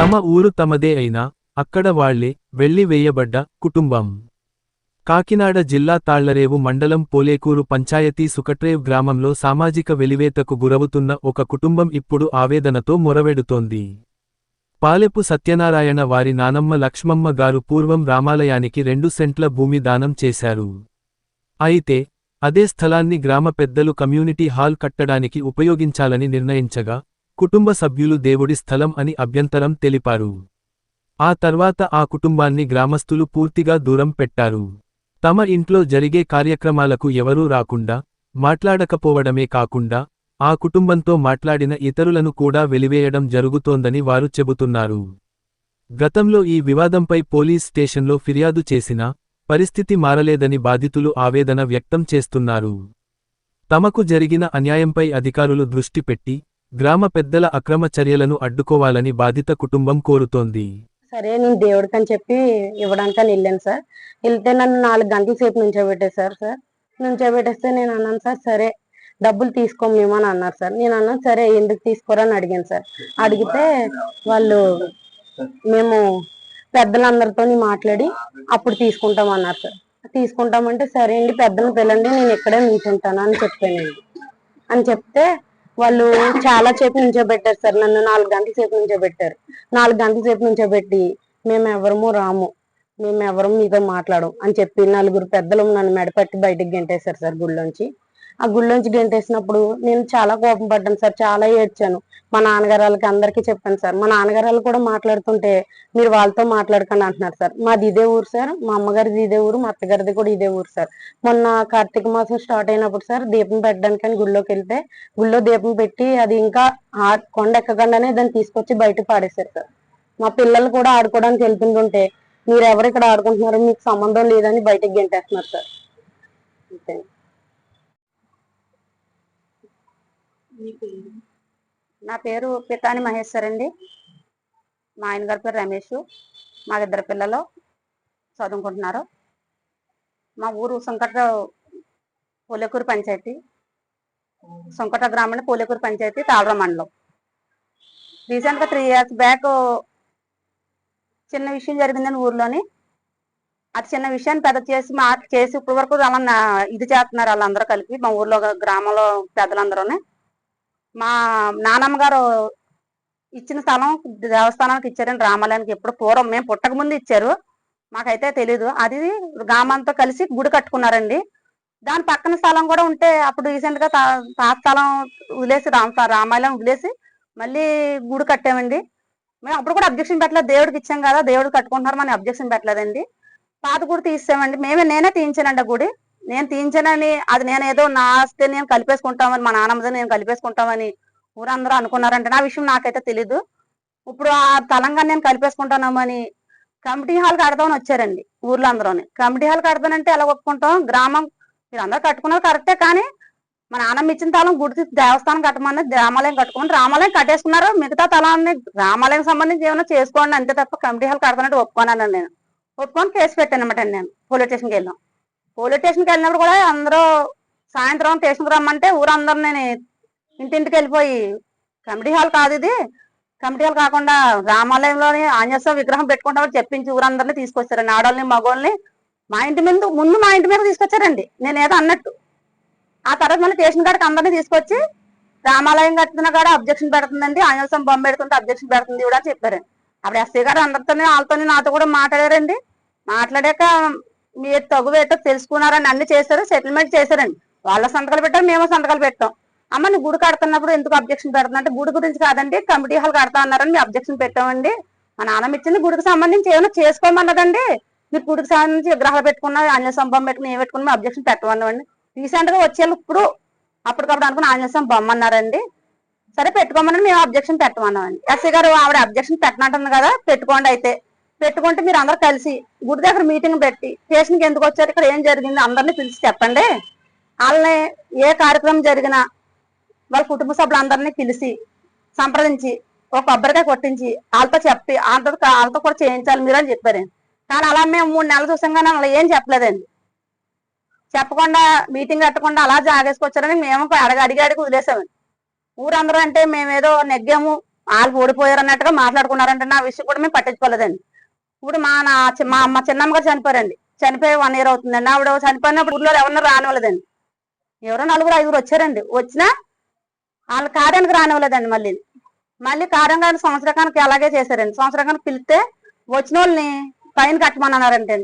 తమ ఊరు తమదే అయినా అక్కడ వాళ్ళే వెళ్ళివేయబడ్డ కుటుంబం. కాకినాడ జిల్లా తాళ్ళరేవు మండలం పోలేకూరు పంచాయతీ సుకట్రేవ్ గ్రామంలో సామాజిక వెలివేతకు గురవుతున్న ఒక కుటుంబం ఇప్పుడు ఆవేదనతో మొరవెడుతోంది. పాలెపు సత్యనారాయణ వారి నానమ్మ లక్ష్మమ్మ గారు పూర్వం రామాలయానికి రెండు సెంట్ల భూమి దానం చేశారు. అయితే అదే స్థలాన్ని గ్రామ పెద్దలు కమ్యూనిటీ హాల్ కట్టడానికి ఉపయోగించాలని నిర్ణయించగా కుటుంబ సభ్యులు దేవుడి స్థలం అని అభ్యంతరం తెలిపారు. ఆ తర్వాత ఆ కుటుంబాన్ని గ్రామస్తులు పూర్తిగా దూరం పెట్టారు. తమ ఇంట్లో జరిగే కార్యక్రమాలకు ఎవరూ రాకుండా మాట్లాడకపోవడమే కాకుండా ఆ కుటుంబంతో మాట్లాడిన ఇతరులను కూడా వెలివేయడం జరుగుతోందని వారు చెబుతున్నారు. గతంలో ఈ వివాదంపై పోలీస్ స్టేషన్లో ఫిర్యాదు చేసినా పరిస్థితి మారలేదని బాధితులు ఆవేదన వ్యక్తం చేస్తున్నారు. తమకు జరిగిన అన్యాయంపై అధికారులు దృష్టి పెట్టి గ్రామ పెద్దల అక్రమ చర్యలను అడ్డుకోవాలని బాధిత కుటుంబం కోరుతోంది. సరే నేను దేవుడికి అని చెప్పి ఇవ్వడానికి అని వెళ్ళాను సార్. వెళ్తే నన్ను నాలుగు గంటల సేపు నుంచోబెట్టేశారు సార్ నుంచోబెట్టేస్తే నేను అన్నాను సార్ సరే డబ్బులు తీసుకోం మేము అని అన్నారు సార్. నేను అన్నాను సరే ఎందుకు తీసుకోరా అని అడిగాను సార్. అడిగితే వాళ్ళు మేము పెద్దలందరితో మాట్లాడి అప్పుడు తీసుకుంటాం అన్నారు సార్. తీసుకుంటామంటే సరే అండి పెద్దలను పిల్లండి నేను ఇక్కడే నిల్చుంటాను అని చెప్పానండి అని చెప్తే వాళ్ళు చాలా సేపు నుంచోబెట్టారు సార్. నన్ను నాలుగు గంటల సేపు నుంచోబెట్టారు నాలుగు గంటల సేపు నుంచోబెట్టి మేము ఎవరము రాము. మేము ఎవరు మీతో మాట్లాడం అని చెప్పి నలుగురు పెద్దలు నన్ను మెడపట్టి బయటకు గెంటేశారు సార్ గుళ్ళోంచి. ఆ గుళ్ళోంచి గెంటేసినప్పుడు నేను చాలా కోపం పడ్డాను సార్ చాలా ఏడ్చాను. మా నాన్నగారు వాళ్ళకి అందరికీ చెప్పాను సార్. మా నాన్నగారు వాళ్ళు కూడా మాట్లాడుతుంటే మీరు వాళ్ళతో మాట్లాడకండి అంటున్నారు సార్. మాది ఇదే ఊరు సార్. మా అమ్మగారిది ఇదే ఊరు మా అత్తగారిది కూడా ఇదే ఊరు సార్. మొన్న కార్తీక మాసం స్టార్ట్ అయినప్పుడు సార్ దీపం పెట్టడానికి అని గుళ్ళోకి వెళ్తే గుళ్ళో దీపం పెట్టి అది ఇంకా కొండ ఎక్కకుండానే దాన్ని తీసుకొచ్చి బయట పాడేశారు సార్. మా పిల్లలు కూడా ఆడుకోవడానికి వెళ్తుంటుంటే మీరు ఎవరు ఇక్కడ ఆడుకుంటున్నారు మీకు సంబంధం లేదని బయటకు గెంటేస్తున్నారు సార్. అంతే. నా పేరు పితాని మహేశ్వర్ అండి. మా ఆయన గారి పేరు రమేష్. మా ఇద్దరు పిల్లలు చదువుకుంటున్నారు. మా ఊరు సుంకట పోలేకూరు పంచాయతీ. సుంకట గ్రామం పోలేకూరు పంచాయతీ తాళర మండలం. రీసెంట్గా త్రీ ఇయర్స్ బ్యాక్ చిన్న విషయం జరిగిందని ఊర్లోని అది చిన్న విషయాన్ని పెద్ద చేసి మా చేసి ఇప్పటి వరకు అలా ఇది చేస్తున్నారు వాళ్ళందరూ కలిపి మా ఊర్లో గ్రామంలో పెద్దలందరూనే. మా నానమ్మ గారు ఇచ్చిన స్థలం దేవస్థానానికి ఇచ్చారని రామాలయానికి ఎప్పుడు పూర్వం. మేము పుట్టక ముందు ఇచ్చారు. మాకైతే తెలీదు. అది గ్రామంతో కలిసి గుడి కట్టుకున్నారండి. దాని పక్కన స్థలం కూడా ఉంటే అప్పుడు రీసెంట్గా తా- పాత స్థలం వదిలేసి రామ రామాలయం వదిలేసి మళ్ళీ గుడి కట్టామండి. మేము అప్పుడు కూడా అబ్జెక్షన్ పెట్టలేదు. దేవుడికి ఇచ్చాం కదా దేవుడు కట్టుకుంటున్నారు మనం అబ్జెక్షన్ పెట్టలేదండి. పాత గుడి తీసామండి మేమే నేనే తీయించానండి గుడి. నేను తీయించానని అది నేను ఏదో నా ఆస్తి నేను కలిపేసుకుంటామని మా నాన్నమ్మది నేను కలిపేసుకుంటామని ఊరందరూ అనుకున్నారంటే నా విషయం నాకైతే తెలీదు. ఇప్పుడు ఆ తెలంగాణ నేను కలిపేసుకుంటానమని కమిటీ హాల్ కడదామని వచ్చారండి ఊర్లో అందరూని. కమిటీ హాల్ కడతానంటే ఎలా ఒప్పుకుంటాం? గ్రామం మీరు అందరూ కట్టుకున్నారు కరెక్టే కానీ మా నాన్నమ్మ ఇచ్చిన తలం గుడి దేవస్థానం కట్టమని రామాలయం కట్టుకోమని రామాలయం కట్టేసుకున్నారు. మిగతా తలాన్ని రామాలయం సంబంధించి ఏమైనా చేసుకోండి అంతే తప్ప కమిటీ హాల్ కడతానంటే ఒప్పుకోనండి నేను. ఒప్పుకొని కేసు పెట్టాను అనమాట నేను. పోలీస్ స్టేషన్కి వెళ్ళాం. పోలీస్ స్టేషన్కి వెళ్ళినప్పుడు కూడా అందరూ సాయంత్రం స్టేషన్కి రమ్మంటే ఊరందరూ నేను ఇంటింటికి వెళ్ళిపోయి కమిటీ హాల్ కాదు ఇది. కమిటీ హాల్ కాకుండా రామాలయంలోని ఆంజనేయ విగ్రహం పెట్టుకుంటామని చెప్పించి ఊరందరినీ తీసుకొచ్చారండి. ఆడవాళ్ళని మగవాళ్ళని మా ఇంటి ముందు ముందు మా ఇంటి మీద తీసుకొచ్చారండి. నేను ఏదో అన్నట్టు. ఆ తర్వాత మళ్ళీ స్టేషన్ కాడికి అందరినీ తీసుకొచ్చి రామాలయం కట్టిన కాడ అబ్జెక్షన్ పెడుతుందండి. ఆంజనేయ బొమ్మ పెడుతుంటే అబ్జెక్షన్ పెడుతుంది కూడా చెప్పారండి అప్పుడు ఎస్సీ గారు అందరితోనే వాళ్ళతోనే నాతో కూడా మాట్లాడారండి. మాట్లాడాక మీరు తగు ఏంటో తెలుసుకున్నారని అన్ని చేశారు సెటిల్మెంట్ చేశారండి. వాళ్ళ సంతకాలు పెట్టారు మేము సంతకాలు పెట్టాం. అమ్మ నువ్వు గుడి కడుతున్నప్పుడు ఎందుకు అబ్జెక్షన్ పెడుతున్నా అంటే గుడి గురించి కాదండి కమిటీ హాల్ కడతా అన్నారని మేము అబ్జెక్షన్ పెట్టామండి. మా నాన్నమ్మ ఇచ్చింది గుడికి సంబంధించి ఏమైనా చేసుకోమన్నదండి. మీరు గుడికి సంబంధించి విగ్రహాలు పెట్టుకున్నా ఆంజనేయ సంభవం పెట్టుకుని ఏం పెట్టుకుని మేము అబ్జెక్షన్ పెట్టమన్నామండి. రీసెంట్గా వచ్చేళ్ళు ఇప్పుడు అప్పటికప్పుడు అనుకుని ఆంజనేయ స్వామి అన్నారండి. సరే పెట్టుకోమని మేము అబ్జెక్షన్ పెట్టమన్నామండి. ఎస్సీ గారు ఆవిడ అబ్జెక్షన్ పెట్టనంటుంది కదా పెట్టుకోండి అయితే. పెట్టుకుంటే మీరు అందరు కలిసి గుడి దగ్గర మీటింగ్ పెట్టి స్టేషన్కి ఎందుకు వచ్చారు ఇక్కడ ఏం జరిగింది అందరినీ పిలిచి చెప్పండి. వాళ్ళని ఏ కార్యక్రమం జరిగినా వాళ్ళ కుటుంబ సభ్యులందరినీ పిలిచి సంప్రదించి ఒక కొబ్బరికాయ కొట్టించి వాళ్ళతో చెప్పి వాళ్ళతో వాళ్ళతో కూడా చేయించాలి మీరు అని చెప్పారు. కానీ అలా మేము మూడు నెలలు చూసాం కానీ అలా ఏం చెప్పలేదండి. చెప్పకుండా మీటింగ్ కట్టకుండా అలా జాగేసుకొచ్చారని మేము అడగ అడిగి అడిగి వదిలేసామండి. ఊరందరూ అంటే మేమేదో నెగ్గాము వాళ్ళు ఓడిపోయారు అన్నట్టుగా మాట్లాడుకున్నారంటే నా విషయం కూడా మేము పట్టించుకోలేదండి. ఇప్పుడు మా నా చి- మా అమ్మ చిన్నమ్మ గారు చనిపోయారండి. చనిపోయి వన్ ఇయర్ అవుతుందండి ఆవిడ చనిపోయినప్పుడు ఊర్లో ఎవరిని రానివ్వలేదండి. ఎవరో నలుగురు ఐదుగురు వచ్చారండి. వచ్చినా వాళ్ళ కార్యానికి రానివ్వలేదండి మళ్ళీ. మళ్ళీ కార్యంగా సంవత్సరకానికి అలాగే చేశారండి. సంవత్సరకానికి పిలిస్తే వచ్చిన వాళ్ళని ఫైన్ కట్టమన్నారంటే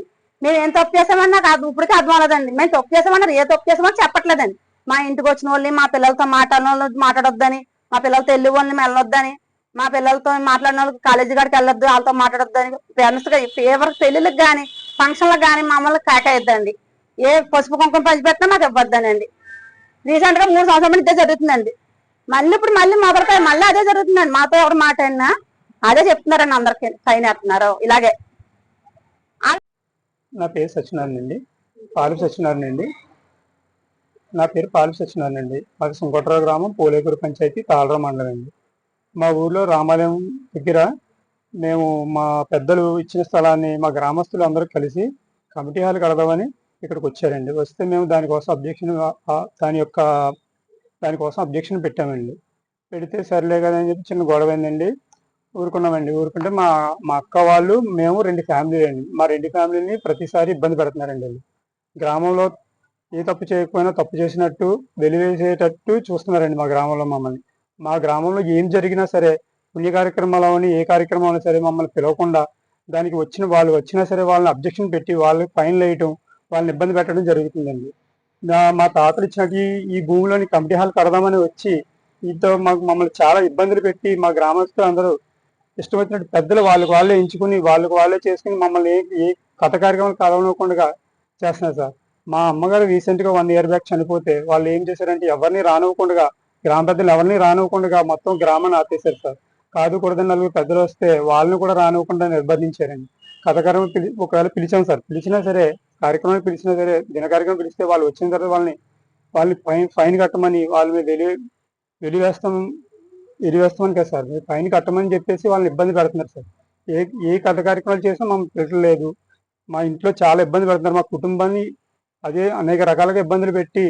మేము ఏం తప్పు చేసామని నాకు అది అర్థం అవ్వలేదండి. మేము తప్పు చేసామన్నారు ఏ తప్పు చేసామని చెప్పట్లేదండి. మా ఇంటికి వచ్చిన వాళ్ళని మా పిల్లలతో మాట్లాడిన మాట్లాడొద్దని మా పిల్లలతో వెళ్ళి వాళ్ళని వెళ్ళొద్దని మా పిల్లలతో మాట్లాడిన వాళ్ళకి కాలేజీ కాడికి వెళ్ళొద్దు వాళ్ళతో మాట్లాడొద్దు అని ఫ్రెండ్స్గా ఎవరికి పెళ్ళిళ్ళకి కానీ ఫంక్షన్లకు కానీ మమ్మల్ని కాకాయిద్దండి ఏ పసుపు కుంకుమ పంచిపెట్టినా మాకు ఇవ్వద్దనండి. రీసెంట్గా మూడు సంవత్సరం ఇదే జరుగుతుందండి. మళ్ళీ ఇప్పుడు మళ్ళీ మొదలుపై మళ్ళీ అదే జరుగుతుందండి. మాతో ఎవరు మాట అయినా అదే చెప్తున్నారండి అందరికి. ఫైన్ వేస్తున్నారు. ఇలాగే. నా పేరు సత్యనారాయణ అండి పాలు సత్యనారాయణ అండి నా పేరు పాలు సత్యనారాయణ అండి మాది సుంకోట్రావు గ్రామం పోలేకూరు పంచాయతీ తాళరా మండలం అండి మా ఊర్లో రామాలయం దగ్గర మేము మా పెద్దలు ఇచ్చిన స్థలాన్ని మా గ్రామస్తులు అందరూ కలిసి కమిటీ హాల్ కడదామని ఇక్కడికి వచ్చారండి. వస్తే మేము దానికోసం అబ్జెక్షన్ దాని యొక్క దానికోసం అబ్జెక్షన్ పెట్టామండి. పెడితే సర్లే కదా అని చెప్పి చిన్న గొడవ ఏందండి ఊరుకున్నామండి. ఊరుకుంటే మా మా అక్క వాళ్ళు మేము రెండు ఫ్యామిలీలు అండి. మా రెండు ఫ్యామిలీని ప్రతిసారి ఇబ్బంది పెడుతున్నారండి వాళ్ళు. గ్రామంలో ఏ తప్పు చేయకపోయినా తప్పు చేసినట్టు వెలివేసేటట్టు చూస్తున్నారండి మా గ్రామంలో మమ్మల్ని. మా గ్రామంలో ఏం జరిగినా సరే పుణ్య కార్యక్రమాలు అవని ఏ కార్యక్రమం అయినా సరే మమ్మల్ని పిలవకుండా దానికి వచ్చిన వాళ్ళు వచ్చినా సరే వాళ్ళని అబ్జెక్షన్ పెట్టి వాళ్ళకి ఫైన్ వేయటం వాళ్ళని ఇబ్బంది పెట్టడం జరుగుతుందండి. మా తాతలు ఇచ్చినట్టు ఈ- భూమిలోని కమిటీ హాల్ కడదామని వచ్చి దీంతో మాకు మమ్మల్ని చాలా ఇబ్బందులు పెట్టి మా గ్రామస్తులు అందరూ ఇష్టం వచ్చినట్టు పెద్దలు వాళ్ళకి వాళ్ళే ఎంచుకుని వాళ్ళకి వాళ్ళే చేసుకుని మమ్మల్ని ఏ ఏ కథ కార్యక్రమాలు కలవనివ్వకుండా చేస్తున్నారు సార్. మా అమ్మగారు రీసెంట్గా వన్ ఇయర్ బ్యాక్ చనిపోతే వాళ్ళు ఏం చేశారంటే ఎవరిని రానివ్వకుండా గ్రామ పెద్దలు ఎవరిని రానివ్వకుండా మొత్తం గ్రామాన్ని ఆపేశారు సార్. కాదు కూడదని నలుగురు పెద్దలు వస్తే వాళ్ళని కూడా రానివ్వకుండా నిర్బంధించారండి. కథకారం పిలి ఒకవేళ పిలిచాం సార్. పిలిచినా సరే కార్యక్రమం పిలిచినా సరే దిన కార్యక్రమం పిలిస్తే వాళ్ళు వచ్చిన తర్వాత వాళ్ళని వాళ్ళని ఫైన్ ఫైన్ కట్టమని వాళ్ళ మీద వెలి వెలివేస్తాం వెలివేస్తామని కదా సార్. మీరు ఫైన్ కట్టమని చెప్పేసి వాళ్ళని ఇబ్బంది పెడుతున్నారు సార్. ఏ ఏ కథ కార్యక్రమాలు చేసినా మాకు పెట్టలేదు మా ఇంట్లో చాలా ఇబ్బంది పెడుతున్నారు. మా కుటుంబాన్ని అదే అనేక రకాలుగా ఇబ్బందులు పెట్టి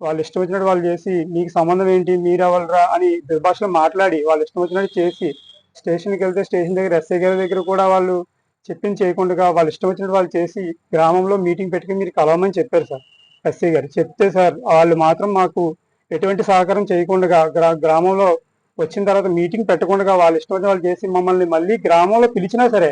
వాళ్ళు ఇష్టం వచ్చినట్టు వాళ్ళు చేసి మీకు సంబంధం ఏంటి? మీరు ఎవరురా? అని దుర్భాషలో మాట్లాడి వాళ్ళు ఇష్టం వచ్చినట్టు చేసి స్టేషన్కి వెళ్తే స్టేషన్ దగ్గర ఎస్ఐ గారి దగ్గర కూడా వాళ్ళు చెప్పింది చేయకుండా వాళ్ళు ఇష్టం వచ్చినట్టు వాళ్ళు చేసి గ్రామంలో మీటింగ్ పెట్టుకుని మీరు కలవమని చెప్పారు సార్ ఎస్ఐ గారు. చెప్తే సార్ వాళ్ళు మాత్రం మాకు ఎటువంటి సహకారం చేయకుండా గ్రా గ్రామంలో వచ్చిన తర్వాత మీటింగ్ పెట్టకుండా వాళ్ళు ఇష్టం వచ్చిన వాళ్ళు చేసి మమ్మల్ని మళ్ళీ గ్రామంలో పిలిచినా సరే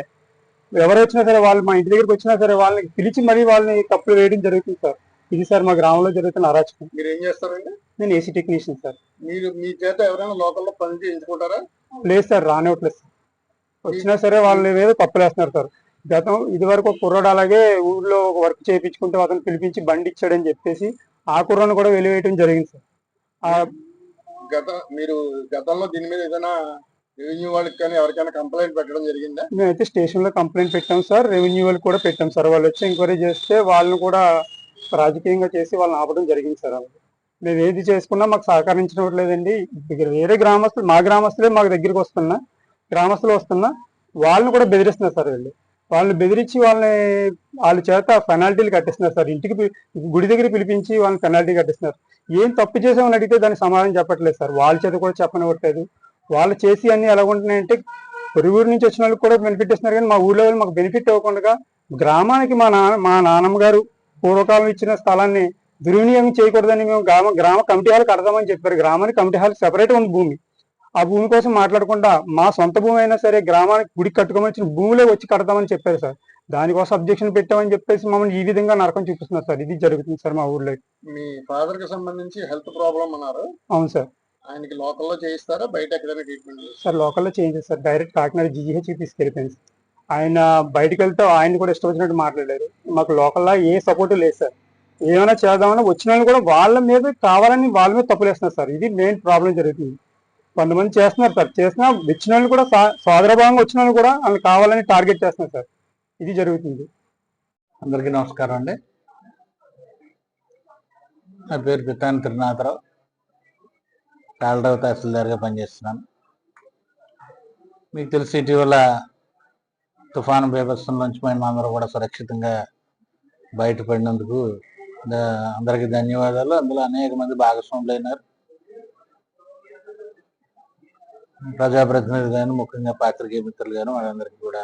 ఎవరు వచ్చినా సరే వాళ్ళు మా ఇంటి దగ్గరికి వచ్చినా సరే వాళ్ళని పిలిచి మరీ వాళ్ళని తప్పులు వేయడం జరుగుతుంది సార్. ఇది సార్ మా గ్రామంలో జరుగుతున్న అరాచకం. మీరు ఏం చేస్తారండి? నేను ఏసీ టెక్నీషియన్ సార్. మీరు మీ చేత ఎవరైనా లోకల్లో పని చేయించుకుంటారా? లేదు సార్ రానివ్వట్లేదు సార్. వచ్చినా సరే వాళ్ళ మీద తప్పులేస్తున్నారు సార్. గతం ఇది వరకు కుర్రాడు అలాగే ఊర్లో వర్క్ చేయించుకుంటే అతను పిలిపించి బండి ఇచ్చాడని చెప్పేసి ఆ కుర్రాన్ని కూడా వెలివేయడం జరిగింది సార్. ఆ గత మీరు గతంలో దీని మీద ఏదైనా రెవెన్యూ వాళ్ళకి కానీ ఎవరికైనా కంప్లైంట్ పెట్టడం జరిగిందా? మేమైతే స్టేషన్లో కంప్లైంట్ పెట్టాం సార్. రెవెన్యూ వాళ్ళు కూడా పెట్టాం సార్. వాళ్ళు వచ్చి ఎంక్వైరీ చేస్తే వాళ్ళని కూడా రాజకీయంగా చేసి వాళ్ళని ఆపడం జరిగింది సార్. మేము ఏది చేసుకున్నా మాకు సహకరించట్లేదండి వేరే గ్రామస్తులు మా గ్రామస్తులే మాకు దగ్గరికి వస్తున్నా గ్రామస్తులు వస్తున్నా వాళ్ళని కూడా బెదిరిస్తున్నారు సార్ వీళ్ళు. వాళ్ళని బెదిరించి వాళ్ళని వాళ్ళ చేత పెనాల్టీలు కట్టిస్తున్నారు సార్. ఇంటికి గుడి దగ్గర పిలిపించి వాళ్ళని పెనాల్టీ కట్టిస్తున్నారు. ఏం తప్పు చేసామని అడిగితే దానికి సమాధానం చెప్పట్లేదు సార్. వాళ్ళ చేత కూడా చెప్పనివ్వట్లేదు. వాళ్ళు చేసి అన్ని ఎలా ఉంటున్నాయంటే పొరుగురు నుంచి వచ్చిన వాళ్ళకి కూడా బెనిఫిట్ ఇస్తున్నారు కానీ మా ఊళ్ళో మాకు బెనిఫిట్ ఇవ్వకుండా గ్రామానికి మా నాన్న మా నాన్నమ్మ గారు పూర్వకాలం ఇచ్చిన స్థలాన్ని దుర్వినియోగం చేయకూడదని మేము గ్రామ గ్రామ కమిటీ హాల్ కడదామని చెప్పారు. గ్రామానికి కమిటీ హాల్ సెపరేట్ ఉంది భూమి. ఆ భూమి కోసం మాట్లాడకుండా మా సొంత భూమి అయినా సరే గ్రామానికి గుడి కట్టుకోమని భూమిలో వచ్చి కడదామని చెప్పారు సార్. దానికోసం అబ్జెక్షన్ పెట్టామని చెప్పేసి మమ్మల్ని ఈ విధంగా నరకం చూపిస్తున్నారు సార్. ఇది జరుగుతుంది సార్ మా ఊర్లో. మీ ఫాదర్కి సంబంధించి హెల్త్ ప్రాబ్లం అన్నారు. అవును సార్. ఆయనకి లోకల్లో చేయిస్తారా? బయట ఎక్కడైనా ట్రీట్మెంట్ సార్ లోకల్లో చేంజ్ సార్. డైరెక్ట్ కాకినాడ జీజీహెచ్కి తీసుకెళ్ళిపోయింది సార్. ఆయన బయటకు వెళ్తే ఆయన కూడా ఇష్టం వచ్చినట్టు మాట్లాడారు. మాకు లోకల్లో ఏ సపోర్ట్ లేదు సార్. ఏమైనా చేద్దామని వచ్చిన వాళ్ళు కూడా వాళ్ళ మీద కావాలని వాళ్ళ మీద తప్పులేస్తున్నారు సార్. ఇది మెయిన్ ప్రాబ్లం జరుగుతుంది. కొంతమంది చేస్తున్నారు సార్. చేసిన వచ్చిన వాళ్ళు కూడా సోదరభావంగా వచ్చిన వాళ్ళు కూడా వాళ్ళు కావాలని టార్గెట్ చేస్తున్నారు సార్. ఇది జరుగుతుంది. అందరికీ నమస్కారం అండి. నా పేరు పితాని త్రినాథరావు. కాలరావు తహసీల్దార్గా పనిచేస్తున్నాను. మీకు తెలిసి ఇటీవల తుఫాను బీభత్సం నుంచి మేము అందరూ కూడా సురక్షితంగా బయటపడినందుకు అందరికీ ధన్యవాదాలు. అందులో అనేక మంది భాగస్వాములు అయినారు. ప్రజాప్రతినిధులు కానీ ముఖ్యంగా పాత్రికేయ మిత్రులు కానీ వాళ్ళందరికీ కూడా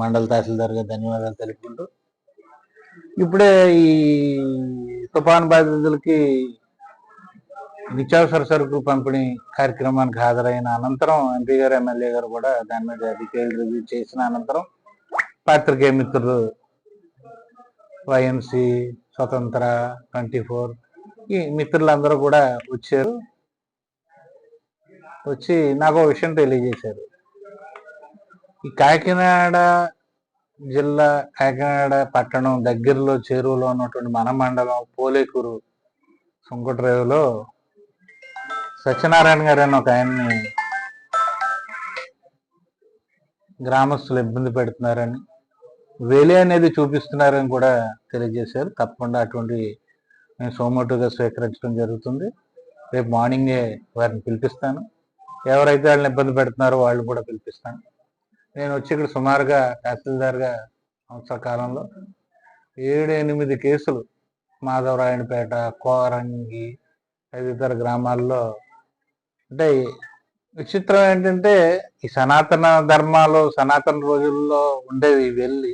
మండల తహసీల్దార్గా ధన్యవాదాలు తెలుపుకుంటూ. ఇప్పుడే ఈ తుఫాన్ బాధితులకి నిత్యావసర సరుకులు పంపిణీ కార్యక్రమానికి హాజరైన అనంతరం ఎంపీ గారు ఎమ్మెల్యే గారు కూడా దాని మీద డీటెయిల్ రివ్యూ చేసిన అనంతరం పాత్రికేయ మిత్రులు వైఎంసి స్వతంత్ర ట్వంటీ ఫోర్ ఈ మిత్రులందరూ కూడా వచ్చారు. వచ్చి నాకు ఒక విషయం తెలియజేశారు. ఈ కాకినాడ జిల్లా కాకినాడ పట్టణం దగ్గరలో చేరువలో ఉన్నటువంటి మన మండలం పోలేకూరు సుంకట్రేవులో సత్యనారాయణ గారు అని ఒక ఆయన్ని గ్రామస్తులు ఇబ్బంది పెడుతున్నారని వేలే అనేది చూపిస్తున్నారని కూడా తెలియజేశారు. తప్పకుండా అటువంటి నేను సోమోటుగా స్వీకరించడం జరుగుతుంది. రేపు మార్నింగే వారిని పిలిపిస్తాను. ఎవరైతే వాళ్ళని ఇబ్బంది పెడుతున్నారో వాళ్ళు కూడా పిలిపిస్తాను. నేను వచ్చి ఇక్కడ సుమారుగా తహసీల్దార్గా సంవత్సర కాలంలో ఏడు ఎనిమిది కేసులు మాధవరాయణపేట కోరంగి తదితర గ్రామాల్లో అంటే విచిత్రం ఏంటంటే ఈ సనాతన ధర్మాలు సనాతన రోజుల్లో ఉండేవి వెళ్ళి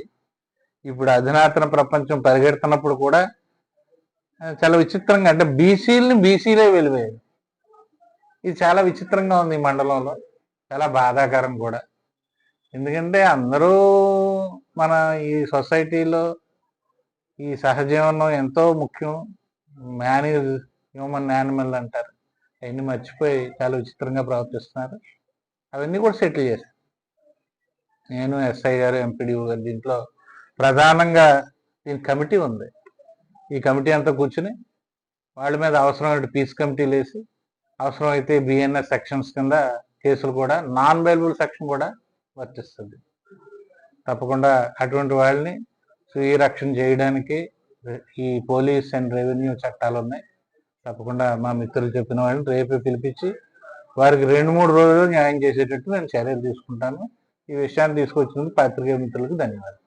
ఇప్పుడు అధునాతన ప్రపంచం పరిగెడుతున్నప్పుడు కూడా చాలా విచిత్రంగా అంటే బీసీలని బీసీలే వెళ్ళిపోయాయి ఇది చాలా విచిత్రంగా ఉంది ఈ మండలంలో. చాలా బాధాకరం కూడా. ఎందుకంటే అందరూ మన ఈ సొసైటీలో ఈ సహజీవనం ఎంతో ముఖ్యం. మ్యాన్ హ్యూమన్ యానిమల్ అంటారు. అవన్నీ మర్చిపోయి చాలా విచిత్రంగా ప్రవర్తిస్తున్నారు. అవన్నీ కూడా సెటిల్ చేశారు. నేను ఎస్ఐ గారు ఎంపీడీఓ గారు దీంట్లో ప్రధానంగా దీని కమిటీ ఉంది. ఈ కమిటీ అంతా కూర్చుని వాళ్ళ మీద అవసరమైన పీస్ కమిటీలు వేసి అవసరమైతే బిఎన్ఎస్ సెక్షన్స్ కింద కేసులు కూడా నాన్ బైలబుల్ సెక్షన్ కూడా వర్తిస్తుంది. తప్పకుండా అటువంటి వాళ్ళని స్వీయ రక్షణ చేయడానికి ఈ పోలీస్ అండ్ రెవెన్యూ చట్టాలు ఉన్నాయి. తప్పకుండా మా మిత్రులు చెప్పిన వాళ్ళని రేపే పిలిపించి వారికి రెండు మూడు రోజులు న్యాయం చేసేటట్టు నేను చర్యలు తీసుకుంటాను. ఈ విషయాన్ని తీసుకొచ్చినందుకు పాత్రికేయ మిత్రులకు ధన్యవాదాలు.